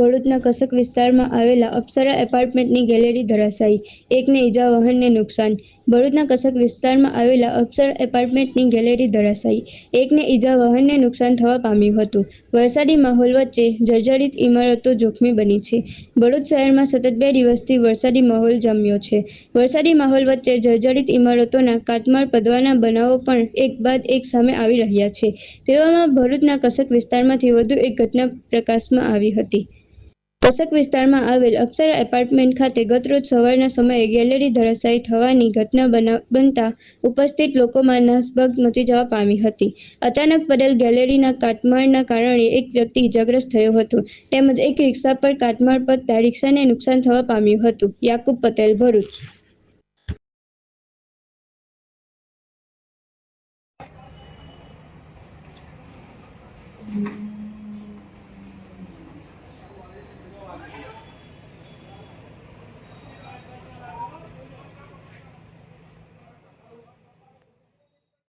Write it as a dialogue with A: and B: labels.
A: ભરૂચના કસક વિસ્તારમાં આવેલા અપ્સરા એપાર્ટમેન્ટની ગેલેરી ધરાશાયી. એકને ઈજા, વાહનને નુકસાન. ભરૂચના કસક વિસ્તારમાં આવેલા અપ્સરા એપાર્ટમેન્ટની ગેલેરી ધરાશાયી. એકને ઈજા, વાહનને નુકસાન થવા પામ્યું હતું. વરસાદી માહોલ વચ્ચે જર્જરિત ઇમારતો જોખમી બની છે. ભરૂચ શહેરમાં સતત બે દિવસથી વરસાદી માહોલ જામ્યો છે. વરસાદી માહોલ વચ્ચે જર્જરિત ઇમારતોના કાટમાળ પદવાના બનાવો પણ એક બાદ એક સામે આવી રહ્યા છે. તેવામાં ભરૂચના કસક વિસ્તારમાંથી વધુ એક ઘટના પ્રકાશમાં આવી હતી. કસક વિસ્તારમાં આવેલ અપ્સરા એપાર્ટમેન્ટ ખાતે ગતરોજ સવારના સમયે ગેલેરી ધરાશાયી થવાની ઘટના બના- બનતા ઉપસ્થિત લોકોમાં નાસભાગ મચી જવા પામી હતી. અચાનક પડેલ ગેલેરીના કાટમાળના કારણે એક વ્યક્તિ ઇજાગ્રસ્ત થયો હતો. તેમજ એક રિક્ષા પર કાટમાળ પડતા રિક્ષાને નુકસાન થવા પામ્યું હતું. યાકુબ પટેલ, ભરૂચ.
B: હમ.